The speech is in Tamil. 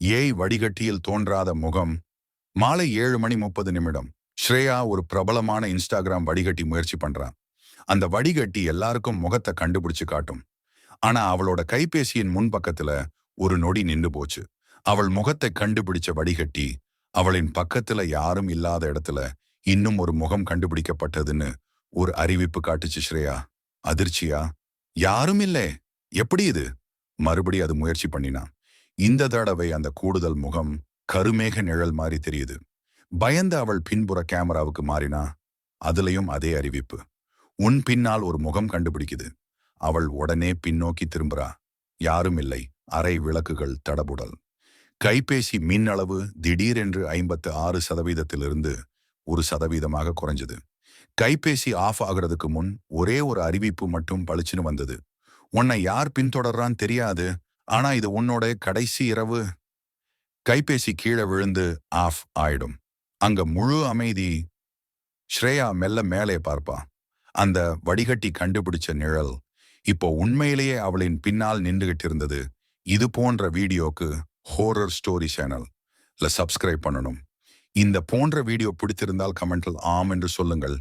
ஏய் வடிகட்டியில் தோன்றாத முகம். மாலை ஏழு மணி முப்பது நிமிடம். ஸ்ரேயா ஒரு பிரபலமான இன்ஸ்டாகிராம் வடிகட்டி முயற்சி பண்றான். அந்த வடிகட்டி எல்லாருக்கும் முகத்தை கண்டுபிடிச்சு காட்டும். ஆனா அவளோட கைபேசியின் முன்பக்கத்துல ஒரு நொடி நின்று போச்சு. அவள் முகத்தை கண்டுபிடிச்ச வடிகட்டி அவளின் பக்கத்துல யாரும் இல்லாத இடத்துல இன்னும் ஒரு முகம் கண்டுபிடிக்கப்பட்டதுன்னு ஒரு அறிவிப்பு காட்டுச்சு ஸ்ரேயா. அதிர்ச்சியா? யாரும் இல்லை. எப்படி இது? மறுபடி அது முயற்சி பண்ணினான். இந்த தடவை அந்த கூடுதல் முகம் கருமேக நிழல் மாதிரி தெரியுது. பயந்து அவள் பின்புற கேமராவுக்கு மாறினா அதுலயும் அதே அறிவிப்பு. உன் பின்னால் ஒரு முகம் கண்டுபிடிக்குது. அவள் உடனே பின்னோக்கி திரும்புறா. யாரும் இல்லை. அரை விளக்குகள் தடபுடல். கைபேசி மின் அளவு திடீரென்று ஐம்பத்து ஆறு சதவீதத்திலிருந்து ஒரு சதவீதமாக குறைஞ்சது. கைபேசி ஆஃப் ஆகிறதுக்கு முன் ஒரே ஒரு அறிவிப்பு மட்டும் பளிச்சுன்னு வந்தது. உன்னை யார் பின்தொடர்றான்னு தெரியாது. ஆனா இது உன்னோட கடைசி இரவு. கைபேசி கீழே விழுந்து ஆஃப் ஆயிடும். அங்க முழு அமைதி ஸ்ரேயா மெல்ல மேலே பார்ப்பா. அந்த வடிகட்டி கண்டுபிடிச்ச நிழல் இப்போ உண்மையிலேயே அவளின் பின்னால் நின்றுகிட்டு இருந்தது. இது போன்ற வீடியோக்கு ஹோரர் ஸ்டோரி சேனல் சப்ஸ்கிரைப் பண்ணணும். இந்த போன்ற வீடியோ பிடித்திருந்தால் கமெண்டில் ஆம் என்று சொல்லுங்கள்.